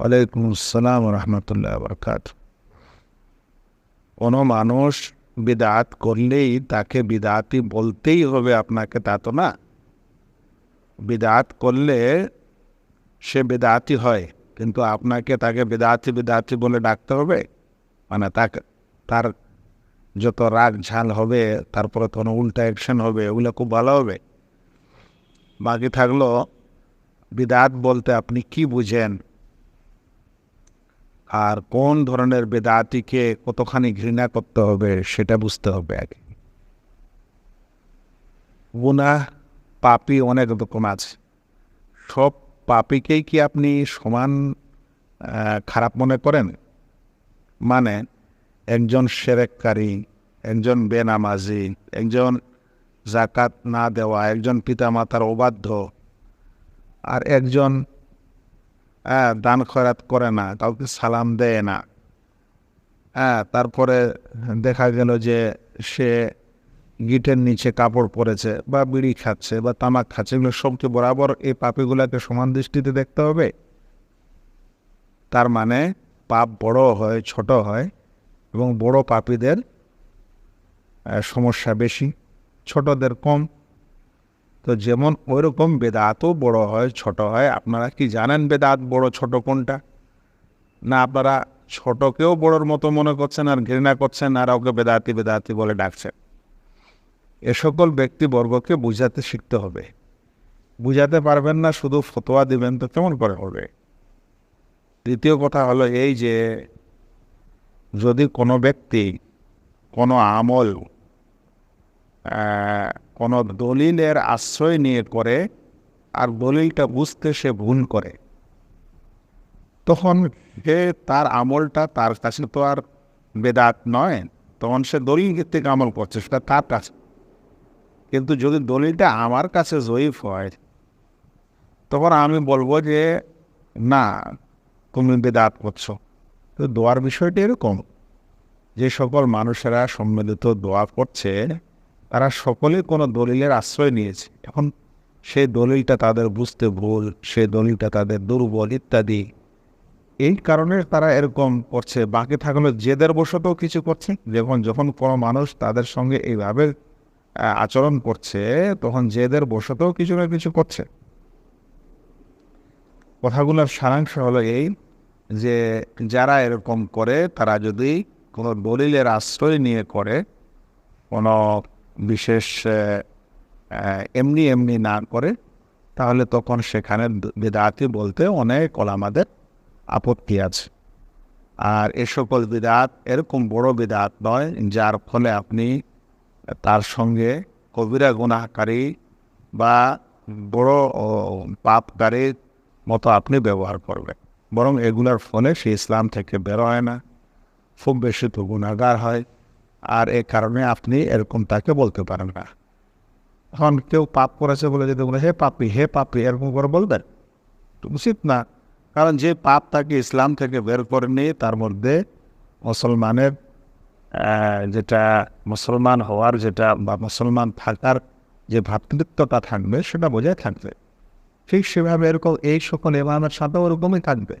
ওয়ালাইকুম আসসালাম রহমতুল্লাহ বরকাত কোনো মানুষ বিদাত করলেই তাকে বিদাতি বলতেই হবে আপনাকে, তা তো না? বিদাত করলে সে বেদাতি হয়, কিন্তু আপনাকে তাকে বেদাতি বেদাতি বলে ডাকতে হবে? মানে তাকে, তার যত রাগ ঝাল হবে তারপরে কোনো উল্টা অ্যাকশন হবে, ওগুলো খুব ভালো হবে। বাকি থাকল, বিদাত বলতে আপনি কি বুঝেন? আর কোন ধরনের বেদাতিকে কতখানি ঘৃণা করতে হবে সেটা বুঝতে হবে আগে। গুনাহ পাপি অনেক রকম আছে। সব পাপিকেই কি আপনি সমান খারাপ মনে করেন? মানে একজন সেরেককারী, একজন বেনামাজি, একজন জাকাত না দেওয়া, একজন পিতামাতার অবাধ্য, আর একজন হ্যাঁ দান খয়রাত করে না, কাউকে সালাম দেয় না। হ্যাঁ তারপরে দেখা গেল যে সে গিটের নিচে কাপড় পরেছে বা বিড়ি খাচ্ছে বা তামাক খাচ্ছে, এগুলো সবকে বরাবর এই পাপিগুলোকে সমান দৃষ্টিতে দেখতে হবে। তার মানে পাপ বড় হয়, ছোট হয় এবং বড় পাপীদের সমস্যা বেশি, ছোটদের কম। তো যেমন ওইরকম বেদাতও বড় হয়, ছোট হয়। আপনারা কি জানেন বেদাত বড়, ছোট কোনটা? না, আপনারা ছোটকেও বড়র মতো মনে করছেন আর ঘৃণা করছেন, আর ওকে বেদাতি বেদাতি বলে ডাকছেন। এ সকল ব্যক্তিবর্গকে বুঝাতে শিখতে হবে। বুঝাতে পারবেন না, শুধু ফতোয়া দিবেন তো কেমন করে হবে? দ্বিতীয় কথা হলো এই যে, যদি কোনো ব্যক্তি কোনো আমল কোনো দলিলের আশ্রয় নিয়ে করে আর দলিলটা বুঝতে সে ভুল করে। তখন সে তার আমলটা, তার কাছে তো আর বেদাত নয়, তখন সে দলিল থেকে আমল করছে, সেটা তার কাছে। কিন্তু যদি দলিলটা আমার কাছে জয়ীফ হয়, তখন আমি বলব যে, না, তুমি বেদাত করছ। তো দোয়ার বিষয়টা এরকম। যে সকল মানুষেরা সম্মিলিত দোয়া করছে তারা সকলে কোনো দলিলের আশ্রয় নিয়েছে। এখন সেই দলিলটা তাদের বুঝতে ভুল, সেই দলিলটা তাদের দুর্বল ইত্যাদি। এই কারণে তারা এরকম করছে। বাকি থাকলে জেদের বশতেও কিছু করছে। যখন যখন কোনো মানুষ তাদের সঙ্গে এইভাবে আচরণ করছে, তখন জেদের বশতেও কিছু না কিছু করছে। কথাগুলোর সারাংশ হলো এই যে, যারা এরকম করে, তারা যদি কোনো দলিলের আশ্রয় নিয়ে করে, কোনো বিশেষ এমনি এমনি না করে, তাহলে তখন সেখানে বেদাতি বলতে অনেক আমাদের আপত্তি আছে। আর এ সকল বিদাত এরকম বড় বিদাত নয়, যার ফলে আপনি তার সঙ্গে কবিরা গুণাকারী বা বড় পাপকারীর মতো আপনি ব্যবহার করবেন। বরং এগুলোর ফলে সে ইসলাম থেকে বের হয় না, খুব বেশি তো গুণাগার হয়। আর এ কারণে আপনি এরকম তাকে বলতে পারেন না। এখন কেউ পাপ করেছে বলে যদি বলে, হে পাপি হে পাপি, এরকম করে বলবেন? তো উচিত না। কারণ যে পাপ তাকে ইসলাম থেকে বের করে নিয়ে তার মধ্যে মুসলমানের যেটা মুসলমান হওয়ার যেটা বা মুসলমান থাকার যে ভ্রাতৃত্বটা থাকবে, সেটা বোঝাই থাকবে। ঠিক সেভাবে এরকম এই সকল এমামের সাথেও ওরকমই থাকবে।